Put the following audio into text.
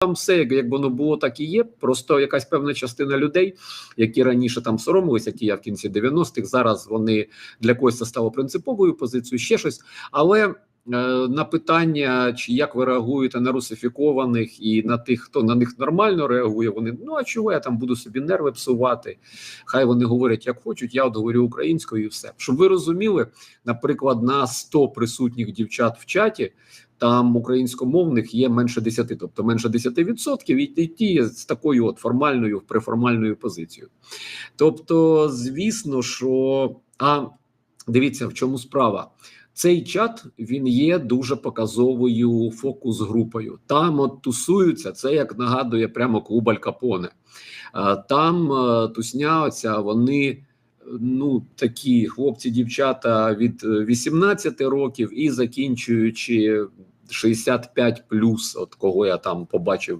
Там все як, воно було, так і є. Просто якась певна частина людей, які раніше там соромилися, які я в кінці 90-х, зараз вони для когось це стало принциповою позицією, ще щось. Але е, на питання, чи як ви реагуєте на русифікованих і на тих, хто на них нормально реагує, вони ну а чого я там буду собі нерви псувати? Хай вони говорять як хочуть. Я от говорю українською, і все. Щоб ви розуміли, наприклад, на 100 присутніх дівчат в чаті. Там українськомовних є менше 10, тобто менше 10% і ті- ті з такою от формальною преформальною позицією. Тобто, звісно, що а дивіться, в чому справа. Цей чат він є дуже показовою фокус-групою. Там от тусуються. Це як нагадує прямо клуб Капоне. Там е, тусня оця, вони е, ну такі хлопці, дівчата від е, 18 років і закінчуючи 65 плюс, от кого я там побачив